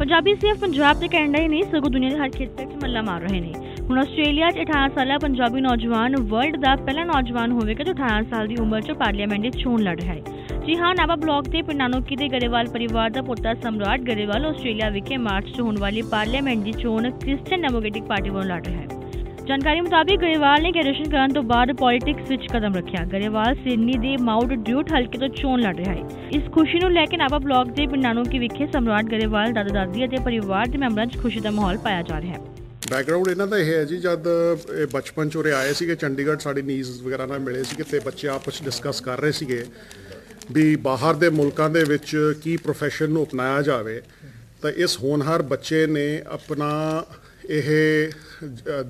ਪੰਜਾਬੀ ਸਿਰਫ ਪੰਜਾਬ ਤੇ ਕੈਨੇਡਾ ਹੀ ਨਹੀਂ, ਸਗੋਂ ਦੁਨੀਆ ਦੇ ਹਰ ਖੇਤਰ 'ਚ ਮੱਲਾ ਮਾਰ ਰਹੇ ਨੇ। ਹੁਣ ਆਸਟ੍ਰੇਲੀਆ 'ਚ 18 ਸਾਲਾ ਪੰਜਾਬੀ ਨੌਜਵਾਨ ਵਰਲਡ ਦਾ ਪਹਿਲਾ ਨੌਜਵਾਨ ਹੋਵੇਗਾ ਜੋ 18 ਸਾਲ ਦੀ ਉਮਰ 'ਚ ਪਾਰਲੀਮੈਂਟ ਦੀ ਚੋਣ ਲੜ ਰਿਹਾ ਹੈ। ਜੀ ਹਾਂ ਨਾਬਾ ਬਲਾਕ ਦੇ ਪਿੰਡਾਨੋਕੀ ਦੇ ਗਰੇਵਾਲ ਪਰਿਵਾਰ ਦਾ ਪੁੱਤਰ ਸਮਰਾਟ ਗਰੇਵਾਲ ਆਸਟ੍ਰੇਲੀਆ ਵਿਖੇ ਮਾਰਚ 'ਚ ਹੋਣ ਵਾਲੀ ਪਾਰਲੀਮੈਂਟ ਦੀ ਚੋਣ ਕ੍ਰਿਸਚੀਅਨ ਡੈਮੋਕ੍ਰੈਟਿਕ ਪਾਰਟੀ ਵੱਲੋਂ ਲੜ ਰਿਹਾ ਹੈ। ਜਾਣਕਾਰੀ ਮੁਤਾਬਿਕ ਗਰੇਵਾਲ ਨੇ ਗ੍ਰੈਜੂਏਸ਼ਨ ਕਰਨ ਤੋਂ ਬਾਅਦ ਪੋਲਿਟਿਕਸ ਵਿੱਚ ਕਦਮ ਰੱਖਿਆ। ਗਰੇਵਾਲ ਸਿਡਨੀ ਦੇ ਮਾਊਂਟ ਡਿਊਟ ਹਲਕੇ ਤੋਂ ਚੋਣ ਲੜ ਰਿਹਾ ਹੈ। ਇਸ ਖੁਸ਼ੀ ਨੂੰ ਲੈ ਕੇ ਨਾਬਾ ਬਲਾਕ ਦੇ ਪਿੰਡਾਨੋਕੀ ਵਿਖੇ ਸਮਰਾਟ ਗਰੇਵਾਲ ਦਾਦਾ ਦਾਦੀ ਅਤੇ ਪਰਿਵਾਰ ਦੇ ਮੈਂਬਰਾਂ 'ਚ ਖੁਸ਼ੀ ਦਾ ਮਾਹੌਲ ਪਾਇਆ ਜਾ ਰਿਹਾ ਹੈ। ਬੈਕਗ੍ਰਾਉਂਡ ਇਹਨਾਂ ਦਾ ਇਹ ਹੈ ਜੀ, ਜਦ ਇਹ ਬਚਪਨ ਚ ਉਰੇ ਆਏ ਸੀਗੇ, ਚੰਡੀਗੜ੍ਹ ਸਾਡੀ ਨੀਜ਼ ਵਗੈਰਾ ਨਾਲ ਮਿਲੇ ਸੀਗੇ ਤੇ ਬੱਚੇ ਆਪਸ ਵਿੱਚ ਡਿਸਕਸ ਕਰ ਰਹੇ ਸੀਗੇ ਵੀ ਬਾਹਰ ਦੇ ਮੁਲਕਾਂ ਦੇ ਵਿੱਚ ਕੀ ਪ੍ਰੋਫੈਸ਼ਨ ਨੂੰ ਅਪਣਾਇਆ ਜਾਵੇ। ਤਾਂ ਇਸ ਹੋਣਹਾਰ ਬੱਚੇ ਨੇ ਆਪਣਾ ਇਹ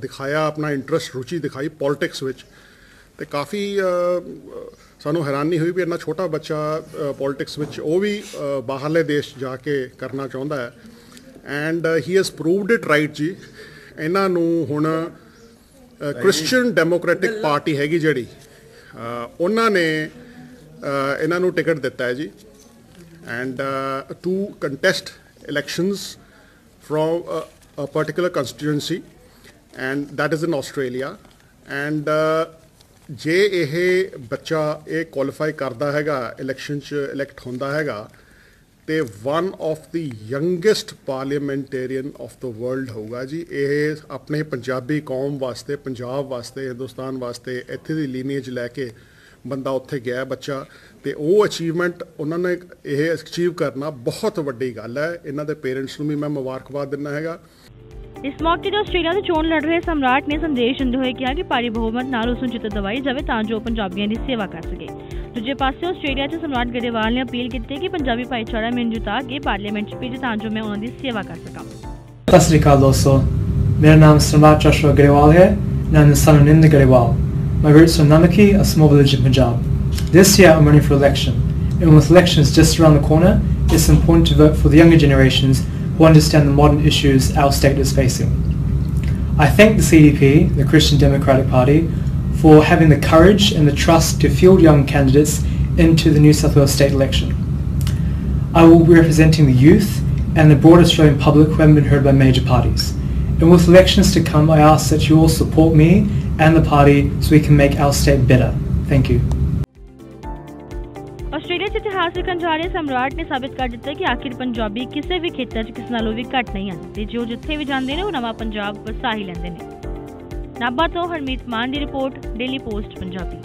ਦਿਖਾਇਆ ਆਪਣਾ ਇੰਟਰਸਟ ਰੁਚੀ ਦਿਖਾਈ ਪੋਲਿਟਿਕਸ ਵਿੱਚ। ਤੇ ਕਾਫੀ ਸਾਨੂੰ ਹੈਰਾਨੀ ਹੋਈ ਵੀ ਇੰਨਾ ਛੋਟਾ ਬੱਚਾ ਪੋਲਿਟਿਕਸ ਵਿੱਚ ਉਹ ਵੀ ਬਾਹਰਲੇ ਦੇਸ਼ ਜਾ ਕੇ ਕਰਨਾ ਚਾਹੁੰਦਾ ਹੈ। And he has proved it right ਜੀ। ਇਹਨਾਂ ਨੂੰ ਹੁਣ ਕ੍ਰਿਸਚੀਅਨ ਡੈਮੋਕ੍ਰੈਟਿਕ ਪਾਰਟੀ ਹੈਗੀ ਜਿਹੜੀ। ਉਹਨਾਂ ਨੇ ਇਹਨਾਂ ਨੂੰ ਟਿਕਟ ਦਿੱਤਾ ਹੈ ਜੀ। And to contest elections from a, a particular constituency and that is in Australia. And uh, ਜੇ ਇਹ ਬੱਚਾ ਇਹ ਕੁਆਲੀਫਾਈ ਕਰਦਾ ਹੈਗਾ ਇਲੈਕਸ਼ਨ ਚ ਇਲੈਕਟ ਹੁੰਦਾ ਹੈਗਾ ਤੇ one of the youngest parliamentarian of the world ਹੋਊਗਾ ਜੀ ਇਹ ਆਪਣੇ ਪੰਜਾਬੀ ਕੌਮ ਵਾਸਤੇ ਪੰਜਾਬ ਵਾਸਤੇ ਹਿੰਦੁਸਤਾਨ ਵਾਸਤੇ ਇੱਥੇ ਦੀ ਲੀਨੀਏਜ ਲੈ ਕੇ ਬੰਦਾ ਉੱਥੇ ਗਿਆ ਬੱਚਾ ਤੇ ਉਹ ਅਚੀਵਮੈਂਟ ਉਹਨਾਂ ਨੇ ਇਹ ਅਚੀਵ ਕਰਨਾ ਬਹੁਤ ਵੱਡੀ ਗੱਲ ਹੈ। ਇਹਨਾਂ ਦੇ ਪੇਰੈਂਟਸ ਨੂੰ ਵੀ ਮੈਂ ਮੁਬਾਰਕਬਾਦ ਦਿੰਦਾ ਹੈਗਾ। ਇਸ ਮੌਕੇ ਤੇ ਆਸਟ੍ਰੇਲੀਆ ਦੇ ਚੋਣ ਲੜ ਰਹੇ ਸਮਰਾਟ ਨੇ ਸੰਦੇਸ਼ ਦਿੰਦੇ ਹੋਏ ਕਿਹਾ ਕਿ ਭਾਰੀ ਬਹੁਮਤ ਨਾਲ ਉਸ ਨੂੰ ਜਿੱਤ ਦਵਾਈ ਜਾਵੇ ਤਾਂ ਜੋ ਪੰਜਾਬੀਆਂ ਦੀ ਸੇਵਾ ਕਰ ਸਕੇ ਦੂਜੇ ਪਾਸੇ ਆਸਟ੍ਰੇਲੀਆ 'ਚ ਸਮਰਾਟ ਗਰੇਵਾਲ ਨੇ ਅਪੀਲ ਕੀਤੀ ਕਿ ਪੰਜਾਬੀ ਭਾਈਚਾਰਾ ਮੈਨੂੰ ਜਿਤਾ ਕੇ ਪਾਰਲੀਮੈਂਟ 'ਚ ਭੇਜੇ ਤਾਂ ਜੋ ਮੈਂ ਉਹਨਾਂ ਦੀ ਸੇਵਾ ਕਰ ਸਕਾਂ ਸਤਿ ਸ਼੍ਰੀ ਅਕਾਲ ਦੋਸਤੋ ਮੇਰਾ ਨਾਮ ਸਮਰਾਟ ਚਸ਼ਵਾ ਗਰੇਵਾਲ ਹੈ ਨਾਮ ਸਨਨਿੰਦ Grewal My roots are Namaki, a small village in Punjab. This year I'm running for election, and with elections just around the corner, it's important to vote for the younger generations who understand the modern issues our state is facing. I thank the CDP, the Christian Democratic Party, for having the courage and the trust to field young candidates into the New South Wales state election. I will be representing the youth and the broad Australian public who haven't been heard by major parties. And with elections to come, I ask that you all support me and the party so we can make our state better. Thank you. Australia 'ਚ ਇਤਿਹਾਸ ਸਮਰਾਟ ਨੇ ਸਾਬਿਤ ਕਰ ਦਿੱਤਾ ਕਿ ਆਖਿਰ ਪੰਜਾਬੀ ਕਿਸੇ ਵੀ ਖੇਤਰ 'ਚ ਕਿਸੇ ਨਾਲੋਂ ਵੀ ਘੱਟ ਨਹੀਂ ਹਨ ਤੇ ਜੋ ਜਿੱਥੇ ਵੀ ਜਾਂਦੇ ਨੇ ਉਹ ਨਵਾਂ ਪੰਜਾਬ ਵਸਾ ਹੀ ਲੈਂਦੇ ਨੇ। ਨਾਭਾ ਤੋਂ ਹਰਮੀਤ ਮਾਨ ਦੀ ਰਿਪੋਰਟ, ਡੇਲੀ ਪੋਸਟ, ਪੰਜਾਬੀ।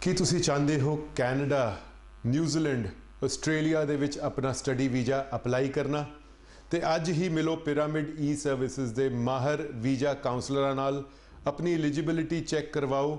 ਕੀ ਤੁਸੀਂ ਚਾਹੁੰਦੇ ਹੋ ਕੈਨੇਡਾ ਨਿਊਜ਼ੀਲੈਂਡ ਆਸਟ੍ਰੇਲੀਆ ਦੇ ਵਿੱਚ ਆਪਣਾ ਸਟੱਡੀ ਵੀਜ਼ਾ ਅਪਲਾਈ ਕਰਨਾ? ਤੇ ਅੱਜ ਹੀ ਮਿਲੋ ਪਿਰਾਮਿਡ ਈ ਸਰਵਿਸਿਜ਼ ਦੇ ਮਾਹਰ ਵੀਜ਼ਾ ਕਾਉਂਸਲਰਾਂ ਨਾਲ। ਆਪਣੀ ਐਲੀਜੀਬਿਲਿਟੀ ਚੈੱਕ ਕਰਵਾਓ